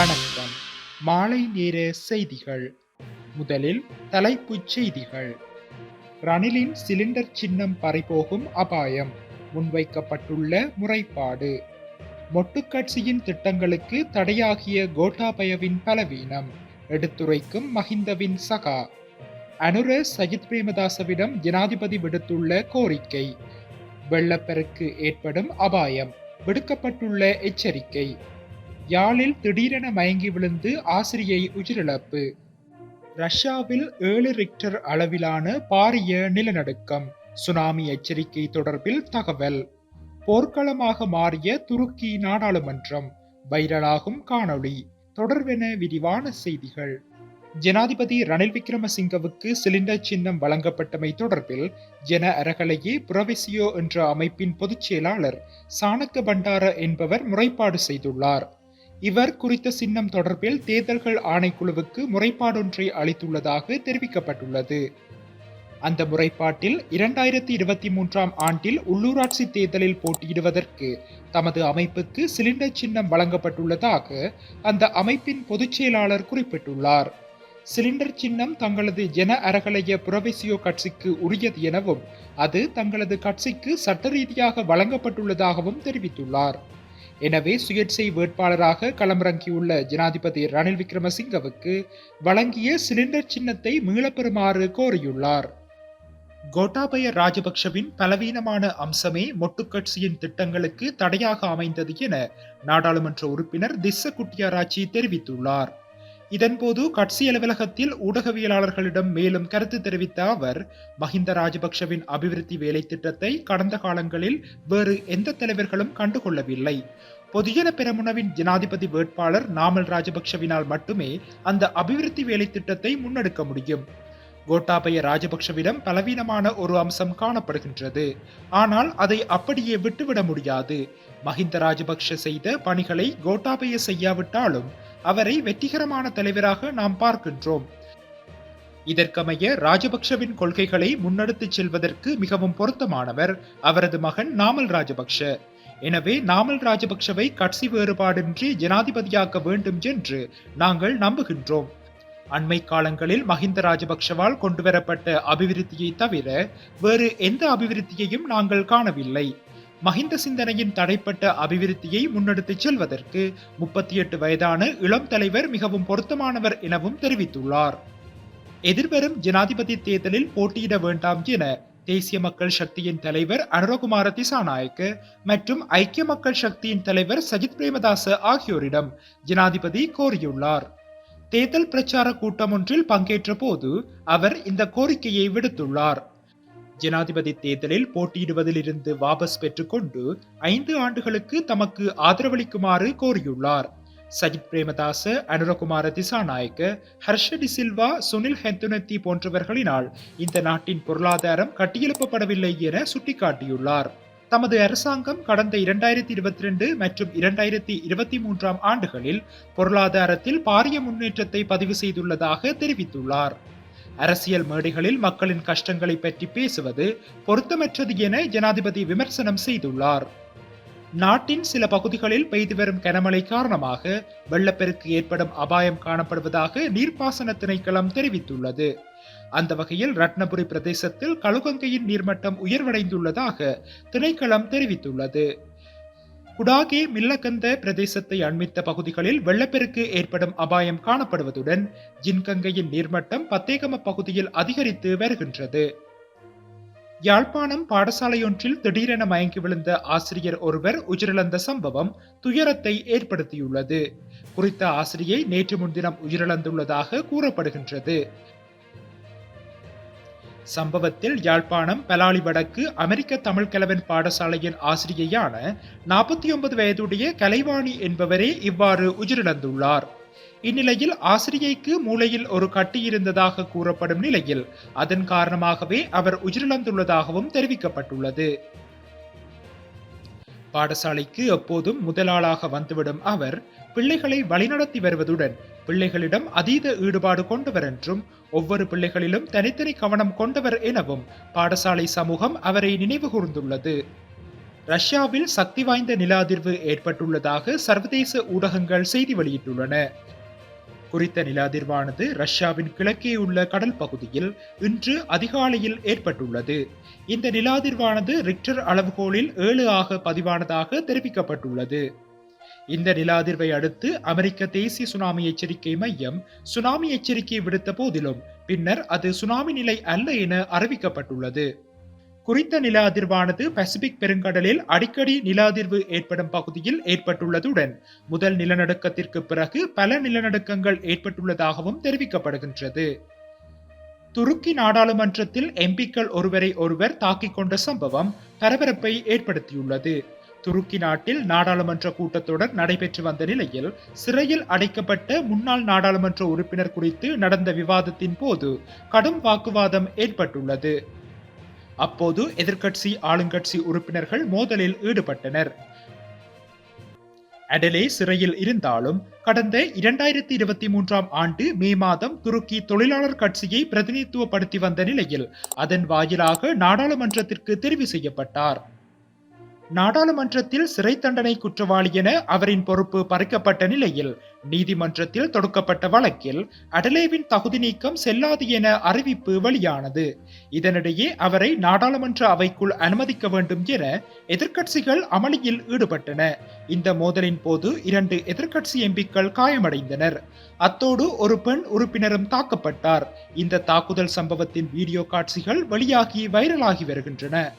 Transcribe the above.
வணக்கம். மாலை நேர செய்திகள். முதலில் தலைப்புச் செய்திகள். ரணிலின் சிலிண்டர் சின்னம் பறிபோகும் அபாயம். முன்வைக்கப்பட்டுள்ள முறைப்பாடு. மொட்டுக்கட்சியின் திட்டங்களுக்கு தடையாகிய கோட்டாபயவின் பலவீனம். எடுத்துரைக்கும் மஹிந்தவின் சகா. அனுர சஜித் பிரேமதாசவிடம் ஜனாதிபதி விடுத்துள்ள கோரிக்கை. வெள்ளப்பெருக்கு ஏற்படும் அபாயம். விடுக்கப்பட்டுள்ள எச்சரிக்கை. யாழில் திடீரென மயங்கி விழுந்து ஆசிரியை உயிரிழப்பு. ரஷ்யாவில் ஏழு ரிக்டர் அளவிலான பாரிய நிலநடுக்கம் சுனாமி எச்சரிக்கை தொடர்பில் தகவல். போர்க்களமாக மாறிய துருக்கி நாடாளுமன்றம் வைரலாகும் காணொளி தொடர்வென விரிவான செய்திகள். ஜனாதிபதி ரணில் விக்ரமசிங்கவுக்கு சிலிண்டர் சின்னம் வழங்கப்பட்டமை தொடர்பில் ஜன அரகலையே புரவிசியோ என்ற அமைப்பின் பொதுச் செயலாளர் சாணக்க பண்டார என்பவர் முறைப்பாடு செய்துள்ளார். இவர் குறித்த சின்னம் தொடர்பில் தேர்தல்கள் ஆணைக்குழுவுக்கு முறைப்பாடொன்றை அளித்துள்ளதாக தெரிவிக்கப்பட்டுள்ளது. அந்த முறைப்பாட்டில் இரண்டாயிரத்தி இருபத்தி மூன்றாம் ஆண்டில் உள்ளூராட்சி தேர்தலில் போட்டியிடுவதற்கு தமது அமைப்புக்கு சிலிண்டர் சின்னம் வழங்கப்பட்டுள்ளதாக அந்த அமைப்பின் பொதுச் செயலாளர் குறிப்பிட்டுள்ளார். சிலிண்டர் சின்னம் தங்களது ஜன அரகலைய புரவிசியோ கட்சிக்கு உரியது எனவும் அது தங்களது கட்சிக்கு சட்ட ரீதியாக வழங்கப்பட்டுள்ளதாகவும் தெரிவித்துள்ளார். எனவே சுயேட்சை வேட்பாளராக களமிறங்கியுள்ள ஜனாதிபதி ரணில் விக்ரமசிங்கவுக்கு வழங்கிய சிலிண்டர் சின்னத்தை மீளப்பெறுமாறு கோரியுள்ளார். கோட்டாபய ராஜபக்ஷவின் பலவீனமான அம்சமே மொட்டுக்கட்சியின் திட்டங்களுக்கு தடையாக அமைந்தது என நாடாளுமன்ற உறுப்பினர் திஸ்ஸ குட்டியாராச்சி தெரிவித்துள்ளார். இதன்போது கட்சி அலுவலகத்தில் ஊடகவியலாளர்களிடம் மேலும் கருத்து தெரிவித்த அவர் மஹிந்த ராஜபக்ஷவின் அபிவிருத்தி வேலை திட்டத்தை கடந்த காலங்களில் வேறு எந்த தலைவர்களும் கண்டுகொள்ளவில்லை. பொதுஜன பெரமுனவின் ஜனாதிபதி வேட்பாளர் நாமல் ராஜபக்ஷவினால் மட்டுமே அந்த அபிவிருத்தி வேலை திட்டத்தை முன்னெடுக்க முடியும். கோட்டாபய ராஜபக்ஷவிடம் பலவீனமான ஒரு அம்சம் காணப்படுகின்றது. ஆனால் அதை அப்படியே விட்டுவிட முடியாது. மஹிந்த ராஜபக்ஷ செய்த பணிகளை கோட்டாபய செய்யாவிட்டாலும் அவரை வெற்றிகரமான தலைவராக நாம் பார்க்கின்றோம். இதற்கமைய ராஜபக்ஷவின் கொள்கைகளை முன்னெடுத்துச் செல்வதற்கு மிகவும் பொருத்தமானவர் அவரது மகன் நாமல் ராஜபக்ஷ. எனவே நாமல் ராஜபக்ஷவை கட்சி வேறுபாடின்றி ஜனாதிபதியாக்க வேண்டும் என்று நாங்கள் நம்புகின்றோம். அண்மை காலங்களில் மஹிந்த ராஜபக்ஷவால் கொண்டுவரப்பட்ட அபிவிருத்தியை தவிர வேறு எந்த அபிவிருத்தியையும் நாங்கள் காணவில்லை. மஹிந்த சிந்தனையின் தடைப்பட்ட அபிவிருத்தியை முன்னெடுத்துச் செல்வதற்கு முப்பத்தி எட்டு வயதான இளம் தலைவர் மிகவும் பொருத்தமானவர் எனவும் தெரிவித்துள்ளார். எதிர்வரும் ஜனாதிபதி தேர்தலில் போட்டியிட வேண்டாம் என தேசிய மக்கள் சக்தியின் தலைவர் அனுரகுமார திசாநாயக்க மற்றும் ஐக்கிய மக்கள் சக்தியின் தலைவர் சஜித் பிரேமதாச ஆகியோரிடம் ஜனாதிபதி கோரியுள்ளார். தேர்தல் பிரச்சார கூட்டம் ஒன்றில் பங்கேற்ற போது அவர் இந்த கோரிக்கையை விடுத்துள்ளார். ஜனாதிபதி தேர்தலில் போட்டியிடுவதிலிருந்து வாபஸ் பெற்றுக்கொண்டு ஐந்து ஆண்டுகளுக்கு தமக்கு ஆதரவளிக்குமாறு கோரியுள்ளார். சஜித் பிரேமதாச அனுரகுமார திசாநாயக்க ஹர்ஷ டிசில்வா சுனில் ஹெந்துனத்தி போன்றவர்களினால் இந்த நாட்டின் பொருளாதாரம் கட்டியெழுப்பப்படவில்லை என சுட்டிக்காட்டியுள்ளார். தமது அரசாங்கம் கடந்த இரண்டாயிரத்தி இருபத்தி ரெண்டு மற்றும் இரண்டாயிரத்தி இருபத்தி மூன்றாம் ஆண்டுகளில் பொருளாதாரத்தில் பாரிய முன்னேற்றத்தை பதிவு செய்துள்ளதாக தெரிவித்துள்ளார். அரசியல் மேடைகளில் மக்களின் கஷ்டங்களை பற்றி பேசுவது பொருத்தமற்றது என ஜனாதிபதி விமர்சனம் செய்துள்ளார். நாட்டின் சில பகுதிகளில் பெய்து வரும் கனமழை காரணமாக வெள்ளப்பெருக்கு ஏற்படும் அபாயம் காணப்படுவதாக நீர்ப்பாசன திணைக்களம் தெரிவித்துள்ளது. அந்த வகையில் ரத்னபுரி பிரதேசத்தில் கழுகங்கையின் நீர்மட்டம் உயர்வடைந்துள்ளதாக திணைக்களம் தெரிவித்துள்ளது. குடாகி மில்லகந்த பிரதேசத்தை அண்மித்த பகுதிகளில் வெள்ளப்பெருக்கு ஏற்படும் அபாயம் காணப்படுவதுடன் ஜின்கங்கையின் நீர்மட்டம் பத்தேகம பகுதியில் அதிகரித்து வருகின்றது. யாழ்ப்பாணம் பாடசாலையொன்றில் திடீரென மயங்கி விழுந்த ஆசிரியர் ஒருவர் உயிரிழந்த சம்பவம் துயரத்தை ஏற்படுத்தியுள்ளது. குறித்த ஆசிரியை நேற்று முன்தினம் உயிரிழந்துள்ளதாக கூறப்படுகின்றது. சம்பவத்தில் யாழ்ப்பாணம் பலாலி வடக்கு அமெரிக்க தமிழ் கலவன் பாடசாலையின் ஆசிரியையான நாற்பத்தி ஒன்பது வயதுடைய கலைவாணி என்பவரே இவ்வாறு உயிரிழந்துள்ளார். இந்நிலையில் ஆசிரியைக்கு மூளையில் ஒரு கட்டி இருந்ததாக கூறப்படும் நிலையில் அதன் காரணமாகவே அவர் உயிரிழந்துள்ளதாகவும் தெரிவிக்கப்பட்டுள்ளது. பாடசாலைக்கு எப்போதும் முதலாளாக வந்துவிடும் அவர் பிள்ளைகளை வழிநடத்தி வருவதுடன் பிள்ளைகளிடம் அதீத ஈடுபாடு கொண்டவர் என்றும் ஒவ்வொரு பிள்ளைகளிலும் தனித்தனி கவனம் கொண்டவர் எனவும் பாடசாலை சமூகம் அவரை நினைவு கூர்ந்துள்ளது. ரஷ்யாவில் சக்தி வாய்ந்த நில அதிர்வு ஏற்பட்டுள்ளதாக சர்வதேச ஊடகங்கள் செய்தி வெளியிட்டுள்ளன. குறித்த நில அதிர்வானது ரஷ்யாவின் கிழக்கே உள்ள கடல் பகுதியில் இன்று அதிகாலையில் ஏற்பட்டுள்ளது. இந்த நில அதிர்வானது ரிக்டர் அளவுகோலில் ஏழு ஆக பதிவானதாக தெரிவிக்கப்பட்டுள்ளது. இந்த நில அதிர்வை அடுத்து அமெரிக்க தேசிய சுனாமி எச்சரிக்கை மையம் சுனாமி எச்சரிக்கை விடுத்த போதிலும் பின்னர் அது சுனாமி நிலை அல்ல என அறிவிக்கப்பட்டுள்ளது. குறித்த நில அதிர்வானது பசிபிக் பெருங்கடலில் அடிக்கடி நில அதிர்வு ஏற்படும் பகுதியில் ஏற்பட்டுள்ளதுடன் முதல் நிலநடுக்கத்திற்கு பிறகு பல நிலநடுக்கங்கள் ஏற்பட்டுள்ளதாகவும் தெரிவிக்கப்படுகின்றது. துருக்கி நாடாளுமன்றத்தில் எம்பிக்கள் ஒருவரை ஒருவர் தாக்கிக் கொண்ட சம்பவம் பரபரப்பை ஏற்படுத்தியுள்ளது. துருக்கி நாட்டில் நாடாளுமன்ற கூட்டத்தொடர் நடைபெற்று வந்த நிலையில் சிறையில் அடைக்கப்பட்ட முன்னாள் நாடாளுமன்ற உறுப்பினர் குறித்து நடந்த விவாதத்தின் போது கடும் வாக்குவாதம் ஏற்பட்டுள்ளது. அப்போது எதிர்க்கட்சி ஆளுங்கட்சி உறுப்பினர்கள் மோதலில் ஈடுபட்டனர். அடலே சிறையில் இருந்தாலும் கடந்த இரண்டாயிரத்தி இருபத்தி மூன்றாம் ஆண்டு மே மாதம் துருக்கி தொழிலாளர் கட்சியை பிரதிநிதித்துவப்படுத்தி வந்த நிலையில் அதன் வாயிலாக நாடாளுமன்றத்திற்கு தெரிவு செய்யப்பட்டார். நாடாளுமன்றத்தில் சிறை தண்டனை குற்றவாளி என அவரின் பொறுப்பு பறிக்கப்பட்ட நிலையில் நீதிமன்றத்தில் தொடுக்கப்பட்ட வழக்கில் அடலேவின் தகுதி நீக்கம் செல்லாது என அறிவிப்பு வெளியானது. இதனிடையே அவரை நாடாளுமன்ற அவைக்குள் அனுமதிக்க வேண்டும் என எதிர்க்கட்சிகள் அமளியில் ஈடுபட்டன. இந்த மோதலின் போது இரண்டு எதிர்க்கட்சி எம்பிக்கள் காயமடைந்தனர். அத்தோடு ஒரு பெண் உறுப்பினரும் தாக்கப்பட்டார். இந்த தாக்குதல் சம்பவத்தின் வீடியோ காட்சிகள் வெளியாகி வைரலாகி வருகின்றன.